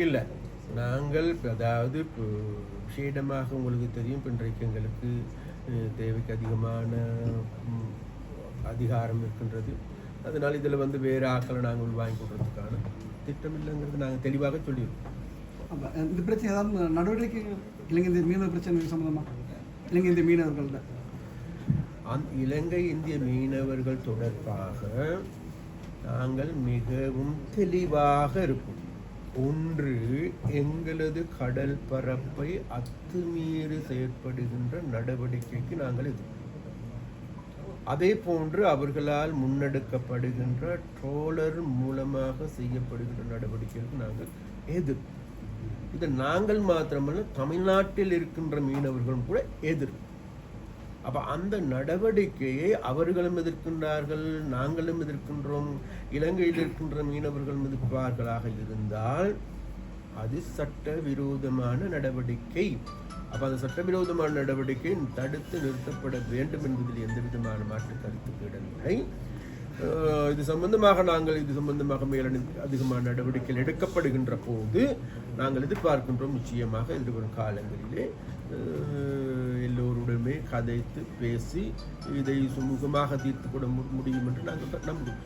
இல்லை. நாங்கள் அதாவது இப்போ விஷேடமாக உங்களுக்கு தெரியும் இன்றைக்கு எங்களுக்கு தேவைக்கு அதிகமான அதிகாரம் இருக்கின்றது. அதனால் இதில் வந்து வேறு ஆக்களை நாங்கள் வாங்கி கொடுறதுக்கான திட்டம் இல்லைங்கிறது நாங்கள் தெளிவாக சொல்லியிருக்கோம். இந்த பிரச்சனை ஏதாவது நடவடிக்கை இலங்கை இந்திய மீனவ பிரச்சனை சம்மந்தமா இலங்கை இந்திய மீனவர்கள்ட்ட. அந் இலங்கை இந்திய மீனவர்கள் தொடர்பாக நாங்கள் மிகவும் தெளிவாக இருப்போம். ஒன்று எங்களது கடல் பரப்பை அத்துமீறி செயற்படுகின்ற நடவடிக்கைக்கு நாங்கள் எதிர்ப்போம் அதே போன்று அவர்களால் முன்னெடுக்கப்படுகின்ற ட்ரோலர் மூலமாக செய்யப்படுகின்ற நடவடிக்கைகளுக்கு நாங்கள் எதிர்ப்பு இது நாங்கள் மாத்திரமல்ல தமிழ்நாட்டில் இருக்கின்ற மீனவர்களும் கூட எதிர்ப்பு அப்போ அந்த நடவடிக்கையை அவர்களும் எதிர்க்கின்றார்கள் நாங்களும் எதிர்க்கின்றோம் இலங்கையில் இருக்கின்ற மீனவர்களும் எதிர்ப்பார்களாக இருந்தால் அது சட்டவிரோதமான நடவடிக்கை. அப்போ அந்த சட்டவிரோதமான நடவடிக்கை தடுத்து நிறுத்தப்பட வேண்டும் என்பதில் எந்த விதமான மாற்று கருத்து இடமில்லை இது சம்பந்தமாக நாங்கள் இது சம்பந்தமாக மேல அதிகமான நடவடிக்கைகள் எடுக்கப்படுகின்ற போது நாங்கள் எதிர்பார்க்கின்றோம் நிச்சயமாக எதிர்வரும் காலங்களிலே. எல்லோருடமே கதைத்து பேசி இதை சுமூகமாக தீர்த்து கொள்ள முடியும் என்று நாங்கள் நம்புகிறோம்